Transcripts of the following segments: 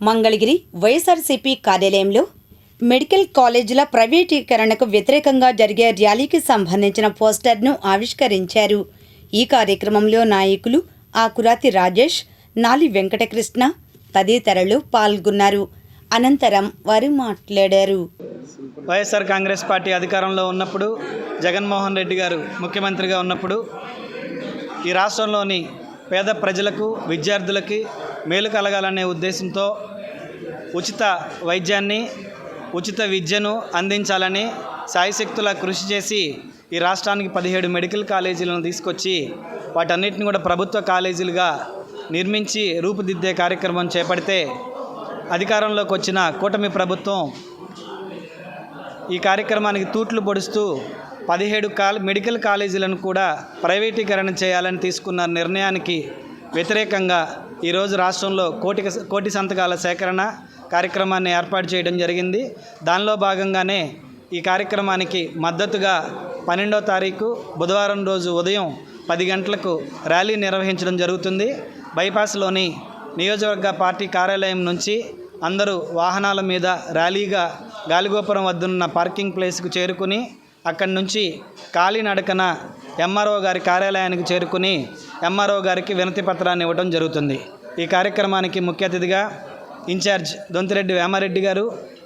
మంగళగిరి వైఎస్ఆర్సీపీ కార్యాలయంలో మెడికల్ కాలేజీల ప్రైవేటీకరణకు వ్యతిరేకంగా జరిగే ర్యాలీకి సంబంధించిన పోస్టర్ను ఆవిష్కరించారు. ఈ కార్యక్రమంలో నాయకులు ఆకురాతి రాజేష్ నాలి వెంకటకృష్ణ తదితరులు పాల్గొన్నారు. అనంతరం వారు మాట్లాడారు. వైఎస్ఆర్ కాంగ్రెస్ పార్టీ అధికారంలో ఉన్నప్పుడు జగన్మోహన్ రెడ్డి గారు ముఖ్యమంత్రిగా ఉన్నప్పుడు ఈ రాష్ట్రంలోని పేద ప్రజలకు విద్యార్థులకి మేలు కలగాలనే ఉద్దేశంతో ఉచిత వైద్యాన్ని ఉచిత విద్యను అందించాలని సాయశక్తుల కృషి చేసి ఈ రాష్ట్రానికి పదిహేడు మెడికల్ కాలేజీలను తీసుకొచ్చి వాటన్నిటిని కూడా ప్రభుత్వ కాలేజీలుగా నిర్మించి రూపుదిద్దే కార్యక్రమం చేపడితే అధికారంలోకి వచ్చిన కూటమి ప్రభుత్వం ఈ కార్యక్రమానికి తూట్లు పొడుస్తూ పదిహేడు కాల్ మెడికల్ కాలేజీలను కూడా ప్రైవేటీకరణ చేయాలని తీసుకున్న నిర్ణయానికి వ్యతిరేకంగా ఈరోజు రాష్ట్రంలో కోటి కోటి సంతకాల సేకరణ కార్యక్రమాన్ని ఏర్పాటు చేయడం జరిగింది. దానిలో భాగంగానే ఈ కార్యక్రమానికి మద్దతుగా పన్నెండో తారీఖు బుధవారం రోజు ఉదయం పది గంటలకు ర్యాలీ నిర్వహించడం జరుగుతుంది. బైపాస్లోని నియోజకవర్గ పార్టీ కార్యాలయం నుంచి అందరూ వాహనాల మీద ర్యాలీగా గాలిగోపురం వద్దనున్న పార్కింగ్ ప్లేస్కు చేరుకుని అక్కడి నుంచి కాలినడకన ఎంఆర్ఓ గారి కార్యాలయానికి చేరుకుని ఎంఆర్ఓ గారికి వినతి పత్రాన్ని ఇవ్వడం జరుగుతుంది. ఈ కార్యక్రమానికి ముఖ్య అతిథిగా ఇన్ఛార్జ్ దొంతిరెడ్డి వేమారెడ్డి గారు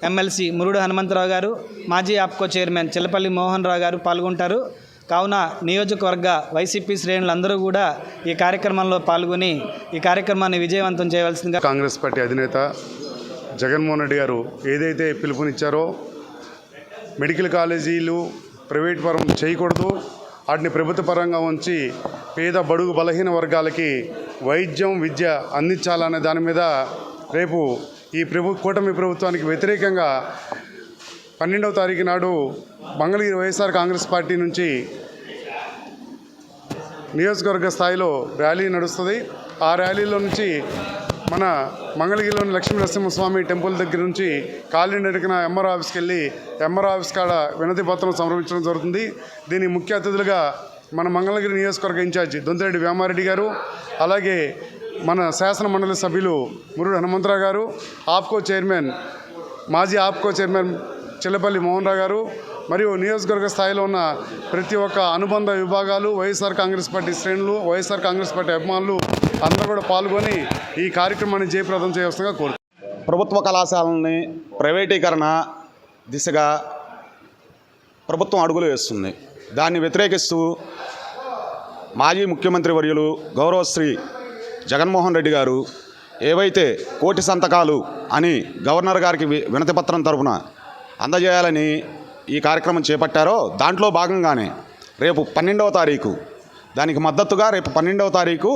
ఎమ్మెల్సీ మురుడు హనుమంతరావు గారు మాజీ ఆప్కో చైర్మన్ చిల్లపల్లి మోహన్ రావు గారు పాల్గొంటారు. కావున నియోజకవర్గ వైసీపీ శ్రేణులందరూ కూడా ఈ కార్యక్రమంలో పాల్గొని ఈ కార్యక్రమాన్ని విజయవంతం చేయవలసిందిగా కాంగ్రెస్ పార్టీ అధినేత జగన్మోహన్ రెడ్డి గారు ఏదైతే పిలుపునిచ్చారో మెడికల్ కాలేజీలు ప్రైవేట్ పరం చేయకూడదు. వాటిని ప్రభుత్వ పరంగా ఉంచి పేద బడుగు బలహీన వర్గాలకి వైద్యం విద్య అందించాలనే దాని మీద రేపు ఈ ప్రభు కూటమి ప్రభుత్వానికి వ్యతిరేకంగా పన్నెండవ తారీఖు నాడు మంగళగిరి వైఎస్ఆర్ కాంగ్రెస్ పార్టీ నుంచి నియోజకవర్గ స్థాయిలో ర్యాలీ నడుస్తుంది. ఆ ర్యాలీలో నుంచి మన మంగళగిరిలోని లక్ష్మీ నరసింహస్వామి టెంపుల్ దగ్గర నుంచి కాలనీ అడిగిన ఎంఆర్ ఆఫీస్కి వెళ్ళి ఎంఆర్ ఆఫీస్ కాడ వినతి పత్రం సమర్పించడం జరుగుతుంది. దీని ముఖ్య అతిథులుగా మన మంగళగిరి నియోజకవర్గ ఇన్ఛార్జి దొంతిరెడ్డి వేమారెడ్డి గారు అలాగే మన శాసన మండలి సభ్యులు మురుడు హనుమంతరావు గారు ఆప్కో చైర్మన్ మాజీ ఆప్కో చైర్మన్ చిల్లపల్లి మోహన్ రావు గారు మరియు నియోజకవర్గ స్థాయిలో ఉన్న ప్రతి ఒక్క అనుబంధ విభాగాలు వైఎస్ఆర్ కాంగ్రెస్ పార్టీ శ్రేణులు వైఎస్ఆర్ కాంగ్రెస్ పార్టీ అభిమానులు అందరూ కూడా పాల్గొని ఈ కార్యక్రమాన్ని జయప్రదం చేయవలసిందిగా కోరు ప్రభుత్వ కళాశాలని ప్రైవేటీకరణ దిశగా ప్రభుత్వం అడుగులు వేస్తుంది. దాన్ని వ్యతిరేకిస్తూ మాజీ ముఖ్యమంత్రి వర్యులు గౌరవశ్రీ జగన్మోహన్ రెడ్డి గారు ఏవైతే కోటి సంతకాలు అని గవర్నర్ గారికి వి- వినతిపత్రం తరపున అందజేయాలని ఈ కార్యక్రమం చేపట్టారో దాంట్లో భాగంగానే రేపు పన్నెండవ తారీఖు దానికి మద్దతుగా రేపు పన్నెండవ తారీఖు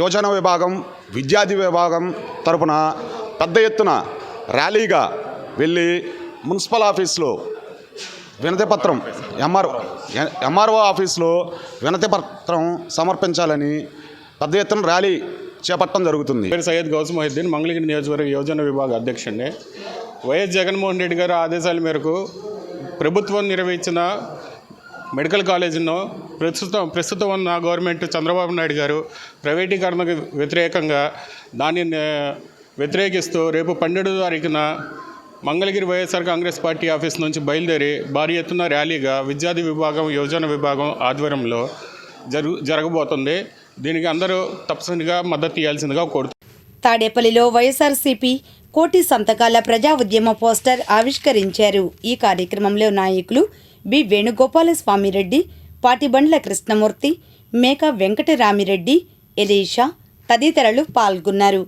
యోజన విభాగం విద్యార్థి విభాగం తరపున పెద్ద ఎత్తున ర్యాలీగా వెళ్ళి మున్సిపల్ ఆఫీస్లో వినతిపత్రం ఎంఆర్ ఎంఆర్ఓ ఆఫీస్లో వినతిపత్రం సమర్పించాలని పెద్ద ఎత్తున ర్యాలీ చేపట్టడం జరుగుతుంది. పేరు సయ్యద్ గౌస్ మొహిద్దీన్ మంగళగిరి నియోజకవర్గ యోజన విభాగ అధ్యక్షుడిని. వైఎస్ జగన్మోహన్ రెడ్డి గారు ఆదేశాల మేరకు ప్రభుత్వం నిర్వహించిన మెడికల్ కాలేజీను ప్రస్తుతం ప్రస్తుతం ఉన్న గవర్నమెంట్ చంద్రబాబు నాయుడు గారు ప్రైవేటీకరణకు వ్యతిరేకంగా దాన్ని వ్యతిరేకిస్తూ రేపు పన్నెండు తారీఖున Mangalagiri YSR Congress party office నుంచి బయలుదేరి భారీ ఎత్తున ర్యాలీగా విద్యార్థి విభాగం యోజన విభాగం ఆధ్వర్యంలో జరుగు జరగబోతుంది. దీనికి అందరూ తప్పనిసరిగా మద్దతు ఇవ్వాల్సిందిగా కోరుతున్నారు తాడేపల్లిలో వైఎస్ఆర్సీపీ కోటి సంతకాల ప్రజా ఉద్యమ పోస్టర్ ఆవిష్కరించారు. ఈ కార్యక్రమంలో నాయకులు బి. వేణుగోపాలస్వామిరెడ్డి పాటిబండ్ల కృష్ణమూర్తి మేక వెంకటరామిరెడ్డి ఎలీషా తదితరులు పాల్గొన్నారు.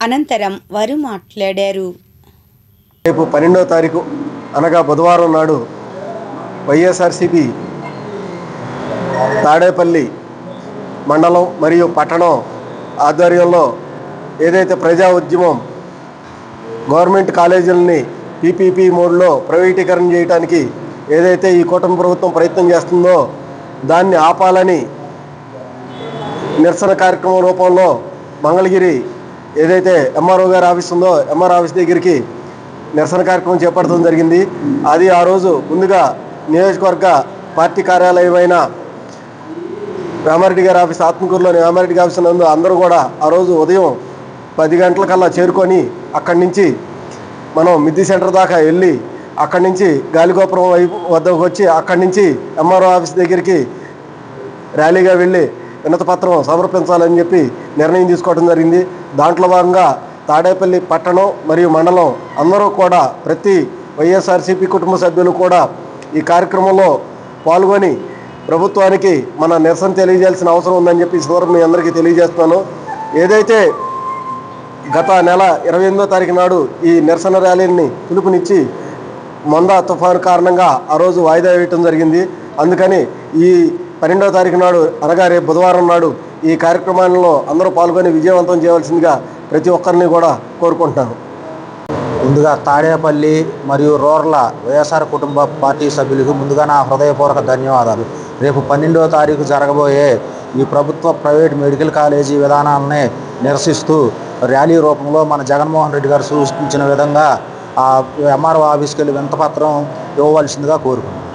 అనంతరం వారు మాట్లాడారు. రేపు పన్నెండవ తారీఖు అనగా బుధవారం నాడు వైఎస్ఆర్సిపి తాడేపల్లి మండలం మరియు పట్టణం ఆధ్వర్యంలో ఏదైతే ప్రజా ఉద్యమం గవర్నమెంట్ కాలేజీలని పీపీపీ మోడ్లో ప్రైవేటీకరణ చేయడానికి ఏదైతే ఈ కూటమి ప్రభుత్వం ప్రయత్నం చేస్తుందో దాన్ని ఆపాలని నిరసన కార్యక్రమం రూపంలో మంగళగిరి ఏదైతే ఎంఆర్ఓ గారి ఆఫీస్ ఉందో ఎంఆర్ ఆఫీస్ దగ్గరికి నిరసన కార్యక్రమం చేపట్టడం జరిగింది. అది ఆ రోజు ముందుగా నియోజకవర్గ పార్టీ కార్యాలయమైన రామారెడ్డి గారి ఆఫీస్ ఆత్మకూరులోని రామారెడ్డి గారి ఆఫీస్ నందు అందరూ కూడా ఆ రోజు ఉదయం పది గంటలకల్లా చేరుకొని అక్కడి నుంచి మనం మిద్ది సెంటర్ దాకా వెళ్ళి అక్కడి నుంచి గాలిగోపురం వైపు వద్దకు వచ్చి అక్కడి నుంచి ఎంఆర్ఓ ఆఫీస్ దగ్గరికి ర్యాలీగా వెళ్ళి వినతపత్రం సమర్పించాలని చెప్పి నిర్ణయం తీసుకోవడం జరిగింది. దాంట్లో భాగంగా తాడేపల్లి పట్టణం మరియు మండలం అందరూ కూడా ప్రతి వైఎస్ఆర్సీపీ కుటుంబ సభ్యులు కూడా ఈ కార్యక్రమంలో పాల్గొని ప్రభుత్వానికి మన నిరసన తెలియజేయాల్సిన అవసరం ఉందని చెప్పి ఈ సందర్భం మీ అందరికీ తెలియజేస్తున్నాను. ఏదైతే గత నెల ఇరవై ఎనిమిదో తారీఖు నాడు ఈ నిరసన ర్యాలీని పిలుపునిచ్చి మొందా తుఫాను కారణంగా ఆ రోజు వాయిదా వేయటం జరిగింది. అందుకని ఈ పన్నెండవ తారీఖు నాడు అనగా రేపు బుధవారం నాడు ఈ కార్యక్రమాల్లో అందరూ పాల్గొని విజయవంతం చేయవలసిందిగా ప్రతి ఒక్కరిని కూడా కోరుకుంటున్నాను. ముందుగా తాడేపల్లి మరియు రోర్ల వైఎస్ఆర్ కుటుంబ పార్టీ సభ్యులకు ముందుగా నా హృదయపూర్వక ధన్యవాదాలు. రేపు పన్నెండవ తారీఖు జరగబోయే ఈ ప్రభుత్వ ప్రైవేట్ మెడికల్ కాలేజీ విధానాలని నిరసిస్తూ ర్యాలీ రూపంలో మన జగన్మోహన్ రెడ్డి గారు సూచించిన విధంగా ఆ ఎంఆర్ఓ ఆఫీస్కి వెళ్ళి వింతపత్రం ఇవ్వవలసిందిగా కోరుకుంటున్నాను